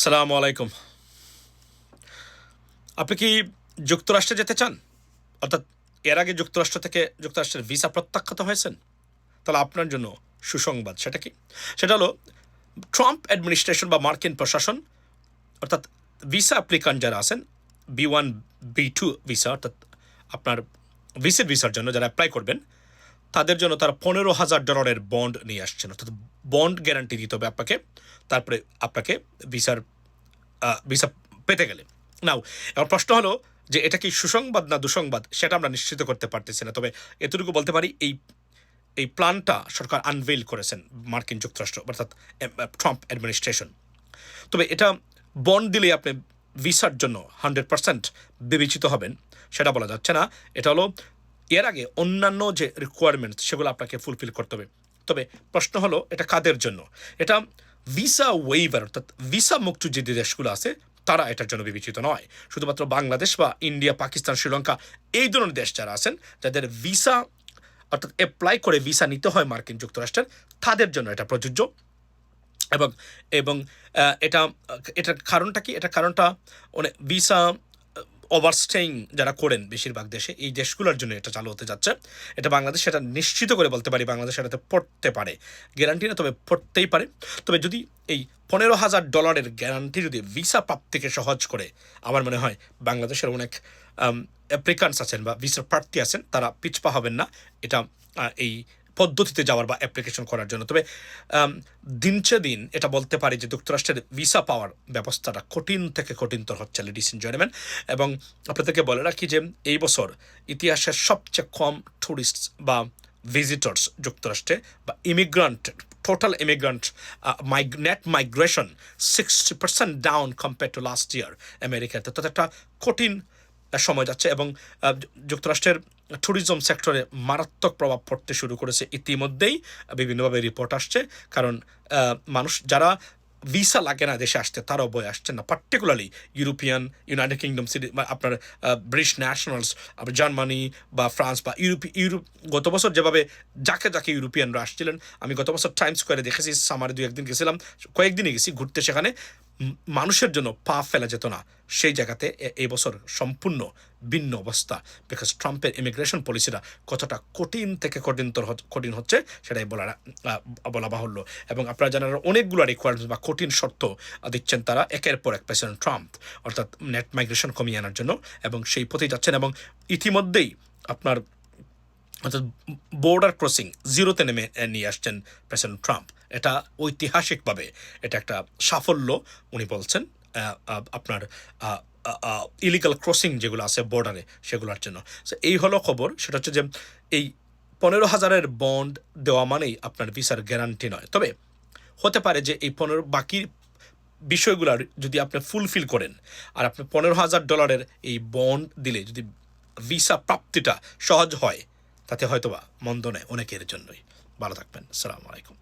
সালামু আলাইকুম। আপনি কি যুক্তরাষ্ট্রে যেতে চান? অর্থাৎ এর আগে যুক্তরাষ্ট্র থেকে যুক্তরাষ্ট্রের ভিসা প্রত্যাখ্যাত হয়েছেন? তাহলে আপনার জন্য সুসংবাদ, সেটা কি? সেটা হলো, ট্রাম্প অ্যাডমিনিস্ট্রেশন বা মার্কিন প্রশাসন, অর্থাৎ ভিসা অ্যাপ্লিকান্ট যারা আছেন, B one, B two visa, অর্থাৎ আপনার ভিসিট ভিসার জন্য যারা অ্যাপ্লাই করবেন তাদের জন্য তারা পনেরো হাজার ডলারের বন্ড নিয়ে আসছেন। অর্থাৎ বন্ড গ্যারান্টি দিতে হবে আপনাকে, তারপরে আপনাকে ভিসার ভিসা পেতে গেলে। নাও এবার প্রশ্ন হলো যে এটা কি সুসংবাদ না দুসংবাদ, সেটা আমরা নিশ্চিত করতে পারতেছি না। তবে এতটুকু বলতে পারি, এই এই প্ল্যানটা সরকার আনভেল করেছেন মার্কিন যুক্তরাষ্ট্র, অর্থাৎ ট্রাম্প অ্যাডমিনিস্ট্রেশন তবে এটা বন্ড দিলে আপনি ভিসার জন্য হান্ড্রেড পার্সেন্ট বিবেচিত হবেন, সেটা বলা যাচ্ছে না। এটা হলো এর আগে অন্যান্য যে রিকোয়ারমেন্ট সেগুলো আপনাকে ফুলফিল করতে হবে। তবে প্রশ্ন হলো, এটা কাদের জন্য? এটা ভিসা ওয়েইভার অর্থাৎ ভিসা মুক্ত যে দেশগুলো আছে, তারা এটার জন্য বিবেচিত নয়। শুধুমাত্র বাংলাদেশ বা ইন্ডিয়া, পাকিস্তান, শ্রীলঙ্কা এই ধরনের দেশ যারা আছেন, যাদের ভিসা অর্থাৎ অ্যাপ্লাই করে ভিসা নিতে হয় মার্কিন যুক্তরাষ্ট্রের, তাদের জন্য এটা প্রযোজ্য। এবং এবং এটা, এটার কারণটা কি? এটার কারণটা মানে ভিসা ওভারস্টেইং যারা করেন বেশিরভাগ দেশে, এই দেশগুলোর জন্য এটা চালু হতে যাচ্ছে। এটা বাংলাদেশ সেটা নিশ্চিত করে বলতে পারি, বাংলাদেশ এটাতে পড়তে পারে। গ্যারান্টি না, তবে পড়তেই পারে। তবে যদি এই পনেরো হাজার ডলারের গ্যারান্টি যদি ভিসা প্রাপ্তিকে সহজ করে, আমার মনে হয় বাংলাদেশের অনেক অ্যাপ্লিকান্টস আছেন বা ভিসা প্রার্থী আছেন, তারা পিছপা হবেন না। এটা এই পদ্ধতিতে যাওয়ার বা অ্যাপ্লিকেশন করার জন্য। তবে দিনচে দিন এটা বলতে পারি যে যুক্তরাষ্ট্রের ভিসা পাওয়ার ব্যবস্থাটা কঠিন থেকে কঠিনতর হচ্ছে লেডিস জেন্টলম্যান এবং আপনাদেরকে বলে রাখি যে এই বছর ইতিহাসের সবচেয়ে কম টুরিস্ট বা ভিজিটর্স যুক্তরাষ্ট্রে বা immigrant total immigrant net migration sixty percent down compare to last year আমেরিকাতে তো একটা কঠিন সময় যাচ্ছে এবং যুক্তরাষ্ট্রের ট্যুরিজম সেক্টরে মারাত্মক প্রভাব পড়তে শুরু করেছে। ইতিমধ্যেই বিভিন্নভাবে রিপোর্ট আসছে, কারণ মানুষ যারা ভিসা লাগে না দেশে আসতে, তারাও বয়ে আসছে না। Particularly European United Kingdom city আপনার ব্রিটিশ ন্যাশনালস আপনার জার্মানি বা ফ্রান্স বা ইউরোপ ইউরোপ গত বছর যেভাবে যাকে যাকে ইউরোপিয়ানরা আসছিলেন, আমি গত বছর টাইম স্কোয়ারে দেখেছি সামারে দু একদিন গেছিলাম, কয়েকদিনই গেছি ঘুরতে সেখানে। মানুষের জন্য পা ফেলা যেত না। সেই জায়গাতে এই বছর সম্পূর্ণ ভিন্ন অবস্থা। বিকজ ট্রাম্পের ইমিগ্রেশন পলিসিটা কতটা কঠিন থেকে কঠিনতর কঠিন হচ্ছে সেটাই বলা বলা বাহুল্য। এবং আপনারা জানেন আরও অনেকগুলো রিকোয়ারমেন্ট বা কঠিন শর্ত দিচ্ছেন তারা একের পর এক প্রেসিডেন্ট ট্রাম্প অর্থাৎ নেট মাইগ্রেশন কমিয়ে আনার জন্য এবং সেই পথেই যাচ্ছেন এবং ইতিমধ্যেই আপনার, অর্থাৎ বর্ডার ক্রসিং জিরোতে নেমে নিয়ে আসছেন প্রেসিডেন্ট ট্রাম্প এটা ঐতিহাসিকভাবে এটা একটা সাফল্য উনি বলছেন আপনার ইলিগাল ক্রসিং যেগুলো আছে বর্ডারে সেগুলোর জন্য। So, এই হলো খবর সেটা হচ্ছে যে এই পনেরো হাজারের বন্ড দেওয়া মানেই আপনার ভিসার গ্যারান্টি নয়। তবে হতে পারে যে এই পনেরো বাকি বিষয়গুলো যদি আপনি ফুলফিল করেন আর আপনি পনেরো হাজার ডলারের এই বন্ড দিলে যদি ভিসা প্রাপ্তিটা সহজ হয় তাতে হয়তোবা মন্দ নেয় অনেকের জন্যই। ভালো থাকবেন আসসালামু আলাইকুম।